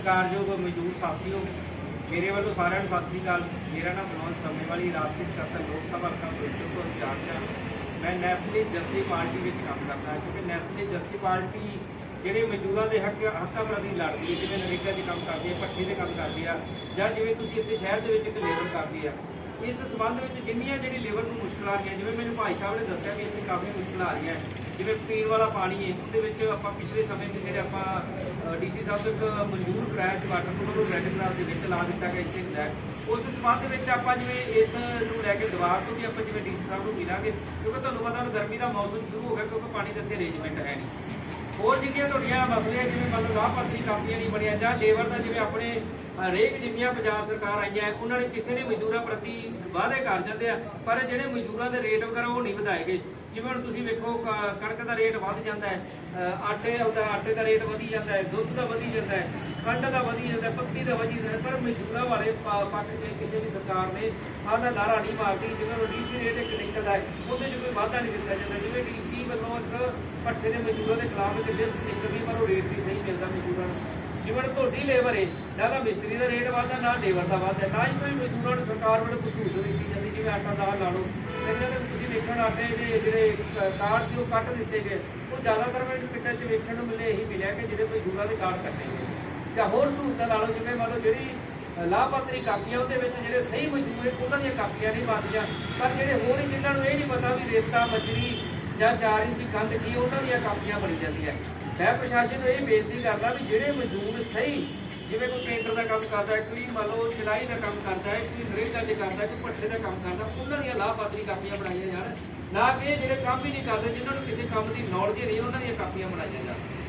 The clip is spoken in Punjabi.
ਬੜੇ ਹੀ ਸਤਿਕਾਰਯੋਗ ਮਜ਼ਦੂਰ ਸਾਥੀਓ, ਮੇਰੇ ਵੱਲੋਂ ਸਾਰਿਆਂ ਨੂੰ ਸਤਿ ਸ੍ਰੀ ਅਕਾਲ। ਮੇਰਾ ਨਾਮ ਮਨੋਜ ਸਮੇਂ ਵਾਲੀ ਰਾਸ਼ਟਰੀ ਸਕੱਤਰ ਲੋਕ ਸਭਾ ਹਲਕਾ ਫਿਰੋਜ਼ਪੁਰ ਤੋਂ ਇੰਚਾਰਜ ਮੈਂ ਨੈਸ਼ਨਲ ਜਸਟਿਸ ਪਾਰਟੀ ਵਿੱਚ ਕੰਮ ਕਰਦਾ ਕਿਉਂਕਿ ਨੈਸ਼ਨਲ ਜਸਟਿਸ ਪਾਰਟੀ ਜਿਹੜੇ ਮਜ਼ਦੂਰਾਂ ਦੇ ਹੱਕ, ਹੱਕਾਂ ਪ੍ਰਤੀ ਲੜਦੀ ਹੈ, ਜਿਵੇਂ ਨਰੇਗਾ 'ਚ ਕੰਮ ਕਰਦੀ ਹੈ ਪੱਠੇ ਦੇ ਕੰਮ ਕਰਦੀ ਆ, ਜਾਂ ਜਿਵੇਂ ਤੁਸੀਂ ਇੱਥੇ ਸ਼ਹਿਰ ਦੇ ਵਿੱਚ ਇੱਕ ਲੇਬਰ ਕਰਦੀ ਆ ਇਸ ਸਬੰਧ ਵਿੱਚ ਜਿੰਨੀਆਂ ਜਿਹੜੀ ਲੇਬਰ ਨੂੰ ਮੁਸ਼ਕਲਾਂ ਆ ਰਹੀਆਂ ਜਿਵੇਂ ਮੈਨੂੰ ਭਾਈ ਸਾਹਿਬ ਨੇ ਦੱਸਿਆ ਕਿ ਇੱਥੇ ਕਾਫੀ ਮੁਸ਼ਕਲਾਂ ਆ ਰਹੀਆਂ ਜਿਵੇਂ ਪੀਣ ਵਾਲਾ ਪਾਣੀ ਹੈ ਉਹਦੇ ਵਿੱਚ ਆਪਾਂ ਪਿਛਲੇ ਸਮੇਂ 'ਚ ਜਿਹੜੇ ਆਪਾਂ ਡੀਸੀ ਸਾਹਿਬ ਤੋਂ ਇੱਕ ਮਸ਼ਹੂਰ ਕਰਾਇਆ ਸੀ ਵਾਟਰ ਨੂੰ ਉਹਨੂੰ ਰੈੱਡ ਕਲਾਸ ਦੇ ਵਿੱਚ ਲਾ ਦਿੱਤਾ ਗਿਆ ਇੱਥੇ ਹੁੰਦਾ ਉਸ ਸਬੰਧ ਵਿੱਚ ਆਪਾਂ ਜਿਵੇਂ ਇਸ ਨੂੰ ਲੈ ਕੇ ਦੁਬਾਰ ਤੋਂ ਵੀ ਆਪਾਂ ਜਿਵੇਂ ਡੀਸੀ ਸਾਹਿਬ ਨੂੰ ਮਿਲਾਂਗੇ ਕਿਉਂਕਿ ਤੁਹਾਨੂੰ ਪਤਾ ਹੁਣ ਗਰਮੀ ਦਾ ਮੌਸਮ ਸ਼ੁਰੂ ਹੋ ਗਿਆ ਕਿਉਂਕਿ ਪਾਣੀ ਦਾ ਇੱਥੇ ਅਰੇਂਜਮੈਂਟ ਹੈ ਨਹੀਂ। ਹੋਰ ਜਿਹੜੀਆਂ ਤੁਹਾਡੀਆਂ ਮਸਲੇ ਆ, ਜਿਵੇਂ ਮਤਲਬ ਲਾਭਪਾਤਰੀ ਕਾਪੀਆਂ ਨਹੀਂ ਬਣਿਆ ਜਾਂ ਲੇਬਰ ਦਾ ਜਿਵੇਂ ਆਪਣੇ ਹਰੇਕ ਜਿੰਨੀਆਂ ਪੰਜਾਬ ਸਰਕਾਰ ਆਈਆਂ, ਉਹਨਾਂ ਨੇ ਕਿਸੇ ਨੇ ਮਜ਼ਦੂਰਾਂ ਪ੍ਰਤੀ ਵਾਅਦੇ ਕਰ ਜਾਂਦੇ ਆ, ਪਰ ਜਿਹੜੇ ਮਜ਼ਦੂਰਾਂ ਦੇ ਰੇਟ ਵਗੈਰਾ ਉਹ ਨਹੀਂ ਵਧਾਏ ਗਏ। ਜਿਵੇਂ ਹੁਣ ਤੁਸੀਂ ਵੇਖੋ, ਕ- ਕਣਕ ਦਾ ਰੇਟ ਵੱਧ ਜਾਂਦਾ ਹੈ ਆਟੇ ਦਾ ਆਟੇ ਦਾ ਰੇਟ ਵਧੀ ਜਾਂਦਾ ਹੈ, ਦੁੱਧ ਦਾ ਵਧੀ ਜਾਂਦਾ ਹੈ, ਖੰਡ ਦਾ ਵਧੀ ਜਾਂਦਾ ਪੱਤੀ ਦਾ ਵਧੀ ਜਾਂਦਾ ਪਰ ਮਜ਼ਦੂਰਾਂ ਵਾਲੇ ਪੱਖ 'ਚ ਕਿਸੇ ਵੀ ਸਰਕਾਰ ਨੇ ਆਪਦਾ ਨਾਰਾ ਨਹੀਂ ਮਾਰਦੀ, ਜਿਵੇਂ ਉਹ ਡੀਸੀ ਰੇਟ ਇੱਕ ਨਿਕਲਦਾ ਹੈ, ਉਹਦੇ 'ਚ ਕੋਈ ਵਾਧਾ ਨਹੀਂ ਦਿੱਤਾ ਜਾਂਦਾ। ਜਿਵੇਂ ਡੀਸੀ ਵੱਲੋਂ ਇੱਕ ਪੱਠੇ ਦੇ ਮਜ਼ਦੂਰਾਂ ਦੇ ਖਿਲਾਫ ਇੱਕ ਲਿਸਟ ਨਿਕਲਦੀ ਪਰ ਉਹ ਰੇਟ ਨਹੀਂ ਸਹੀ ਮਿਲਦਾ ਮਜ਼ਦੂਰਾਂ ਨੂੰ। ਜਿਵੇਂ ਤੁਹਾਡੀ ਲੇਬਰ ਹੈ ਨਾ ਤਾਂ ਮਿਸਤਰੀ ਦਾ ਰੇਟ ਵੱਧਦਾ, ਨਾ ਲੇਬਰ ਦਾ ਵੱਧਦਾ, ਨਾ ਹੀ ਕੋਈ ਮਜ਼ਦੂਰਾਂ ਨੂੰ ਸਰਕਾਰ ਵੱਲੋਂ ਕੋਈ ਸਹੂਲਤ ਦਿੱਤੀ ਜਾਂਦੀ, ਜਿਵੇਂ ਆਟਾ ਦਾਲ ਲਾ ਲਓ। ਇਹਨਾਂ ਦੇ ਤੁਸੀਂ ਵੇਖਣ ਆਟੇ ਦੇ ਜਿਹੜੇ ਕਾਰਡ ਸੀ ਉਹ ਕੱਟ ਦਿੱਤੇ ਗਏ। ਉਹ ਜ਼ਿਆਦਾਤਰ ਮੈਨੂੰ ਪਿੰਡਾਂ 'ਚ ਵੇਖਣ ਨੂੰ ਮਿਲੇ, ਇਹੀ ਮਿਲਿਆ ਕਿ ਜਿਹੜੇ ਮਜ਼ਦੂਰਾਂ ਦੇ ਕਾਰਡ ਕੱਟੇ ਗਏ। ਜਾਂ ਹੋਰ ਸਹੂਲਤਾਂ ਲਾ ਲਓ, ਜਿਵੇਂ ਮੰਨ ਲਓ ਜਿਹੜੀ ਲਾਭਪਾਤਰੀ ਕਾਪੀਆਂ, ਉਹਦੇ ਵਿੱਚ ਜਿਹੜੇ ਸਹੀ ਮਜ਼ਦੂਰ ਹੈ ਉਹਨਾਂ ਦੀਆਂ ਕਾਪੀਆਂ ਨਹੀਂ ਬਣਦੀਆਂ ਪਰ ਜਿਹੜੇ ਹੋਰ ਹੀ ਜਿਨ੍ਹਾਂ ਨੂੰ ਇਹ ਨਹੀਂ ਪਤਾ ਵੀ ਰੇਤਾ ਮਜਰੀ ਜਾਂ 4 ਇੰਚ ਕੰਧ ਕੀ, ਉਹਨਾਂ ਦੀਆਂ ਕਾਪੀਆਂ ਬਣ ਜਾਂਦੀਆਂ। ਮੈਂ ਪ੍ਰਸ਼ਾਸਨ ਨੂੰ ਇਹ ਬੇਨਤੀ ਕਰਦਾ ਵੀ ਜਿਹੜੇ ਮਜ਼ਦੂਰ ਸਹੀ, ਜਿਵੇਂ ਕੋਈ ਪੇਂਟਰ ਦਾ ਕੰਮ ਕਰਦਾ ਹੈ ਕੋਈ ਮੰਨ ਲਓ ਸਿਲਾਈ ਦਾ ਕੰਮ ਕਰਦਾ ਹੈ ਕੋਈ ਨਰੇਗਾ 'ਚ ਕਰਦਾ ਕੋਈ ਭੱਠੇ ਦਾ ਕੰਮ ਕਰਦਾ, ਉਹਨਾਂ ਦੀਆਂ ਲਾਭਪਾਤਰੀ ਕਾਪੀਆਂ ਬਣਾਈਆਂ ਜਾਣ, ਨਾ ਕਿ ਇਹ ਜਿਹੜੇ ਕੰਮ ਹੀ ਨਹੀਂ ਕਰਦੇ, ਜਿਨ੍ਹਾਂ ਨੂੰ ਕਿਸੇ ਕੰਮ ਦੀ ਨੌਲੇਜ ਨਹੀਂ, ਉਹਨਾਂ ਦੀਆਂ ਕਾਪੀਆਂ ਬਣਾਈਆਂ ਜਾਣ।